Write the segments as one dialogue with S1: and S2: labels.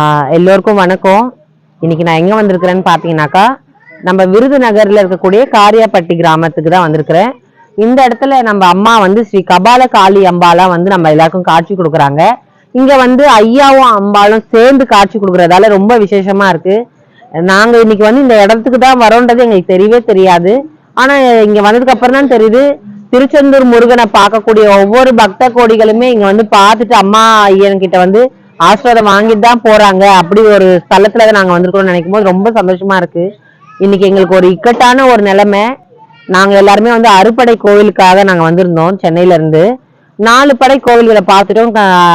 S1: ஆஹ் எல்லோருக்கும் வணக்கம். இன்னைக்கு நான் எங்க வந்திருக்கிறேன்னு பாத்தீங்கன்னாக்கா நம்ம விருதுநகர்ல இருக்கக்கூடிய காரியாப்பட்டி கிராமத்துக்கு தான் வந்திருக்கிறேன். இந்த இடத்துல நம்ம அம்மா வந்து ஸ்ரீ கபால காளி அம்பாலாம் வந்து நம்ம எல்லாருக்கும் காட்சி கொடுக்குறாங்க. இங்க வந்து ஐயாவும் அம்பாலும் சேர்ந்து காட்சி கொடுக்கறதால ரொம்ப விசேஷமா இருக்கு. நாங்க இன்னைக்கு வந்து இந்த இடத்துக்கு தான் வரோன்றது எங்களுக்கு தெரியவே தெரியாது. ஆனா இங்க வந்ததுக்கு அப்புறம் தான் தெரியுது திருச்செந்தூர் முருகனை பார்க்கக்கூடிய ஒவ்வொரு பக்த கோடிகளுமே இங்க வந்து பார்த்துட்டு அம்மா ஐயன் கிட்ட வந்து ஆசீர்வாதம் வாங்கிட்டு தான் போறாங்க. அப்படி ஒரு ஸ்தலத்துல நாங்க வந்திருக்கோம்னு நினைக்கும் போது ரொம்ப சந்தோஷமா இருக்கு. இன்னைக்கு எங்களுக்கு ஒரு இக்கட்டான ஒரு நிலைமை. நாங்க எல்லாருமே வந்து அறுபடை கோவிலுக்காக நாங்க வந்திருந்தோம் சென்னையில இருந்து. நாலு படை கோவில்களை பார்த்துட்டோம்.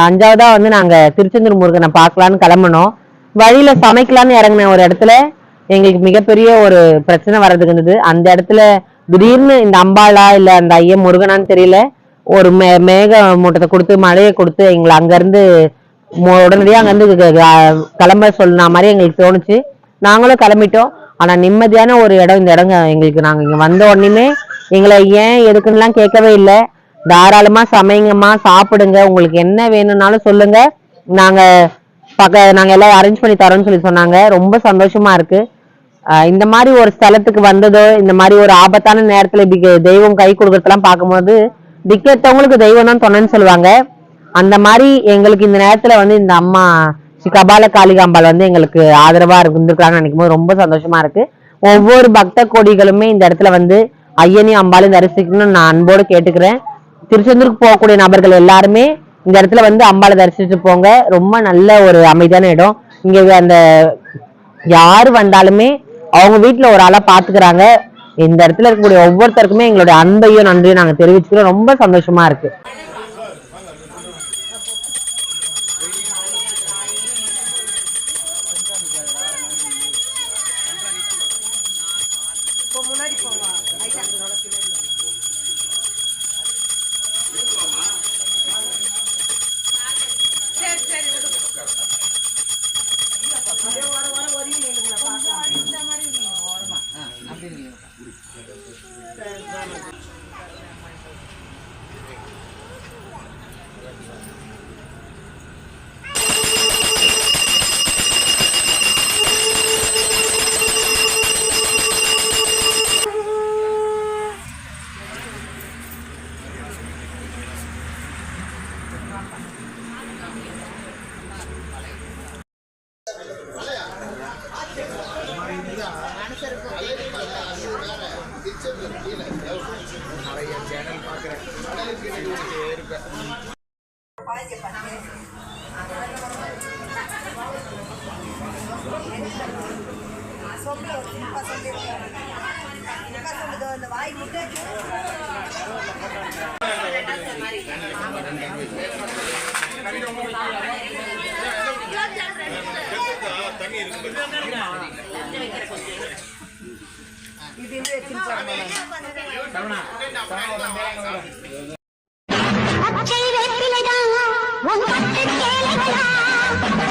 S1: அஞ்சாவதா வந்து நாங்க திருச்செந்தூர் முருகனை பார்க்கலான்னு கிளம்பினோம். வழியில சமைக்கலான்னு இறங்கின ஒரு இடத்துல எங்களுக்கு மிகப்பெரிய ஒரு பிரச்சனை வர்றதுக்கு இருந்தது. அந்த இடத்துல திடீர்னு இந்த அம்பாளா இல்ல அந்த ஐயன் முருகனான்னு தெரியல ஒரு மே மேக மூட்டத்தை கொடுத்து மழையை கொடுத்து எங்களை அங்கிருந்து உடனடியாக உடனடியா அங்கிருந்து க- கிளம்ப சொன்ன மாதிரி எங்களுக்கு தோணுச்சு. நாங்களும் கிளம்பிட்டோம். ஆனா நிம்மதியான ஒரு இடம் இந்த இடங்க எங்களுக்கு. நாங்க இங்க வந்த உடனே எங்களை ஏன் எதுக்குன்னுலாம் கேட்கவே இல்லை. தாராளமா சமைங்கம்மா சாப்பிடுங்க. உங்களுக்கு என்ன வேணும்னாலும் சொல்லுங்க. நாங்க பக்க நாங்க எல்லாம் அரேஞ்ச் பண்ணி தரோம்னு சொல்லி சொன்னாங்க. ரொம்ப சந்தோஷமா இருக்கு. இந்த மாதிரி ஒரு ஸ்தலத்துக்கு வந்ததோ இந்த மாதிரி ஒரு ஆபத்தான நேரத்துல இப்படி தெய்வம் கை கொடுக்கறதெல்லாம் பார்க்கும்போது திக்கத்தவங்களுக்கு தெய்வம் தான் துணைன்னு சொல்லுவாங்க. அந்த மாதிரி எங்களுக்கு இந்த நேரத்துல வந்து இந்த அம்மா ஸ்ரீ கபால காளிகாம்பாள் வந்து எங்களுக்கு ஆதரவா இருந்திருக்காங்கன்னு நினைக்கும் போது ரொம்ப சந்தோஷமா இருக்கு. ஒவ்வொரு பக்த கோடிகளுமே இந்த இடத்துல வந்து ஐயனையும் அம்பாளையும் தரிசிக்கணும்னு நான் அன்போடு கேட்டுக்கிறேன். திருச்செந்தூருக்கு போகக்கூடிய நபர்கள் எல்லாருமே இந்த இடத்துல வந்து அம்பாளை தரிசிச்சு போங்க. ரொம்ப நல்ல ஒரு அமைதியான இடம். இங்க அந்த யாரு வந்தாலுமே அவங்க வீட்டுல ஒரு ஆளா பாத்துக்கிறாங்க. இந்த இடத்துல இருக்கக்கூடிய ஒவ்வொருத்தருக்குமே எங்களுடைய அன்பையும் நன்றியும் நாங்க தெரிவிச்சுக்கிறோம். ரொம்ப சந்தோஷமா இருக்கு. Vamos a ver. Ahí está, no lo quiero.
S2: பச்சை வேப்பிலைதான் உன் பட்டு சேலைதான் ஐயலைதான் உன் கைதான்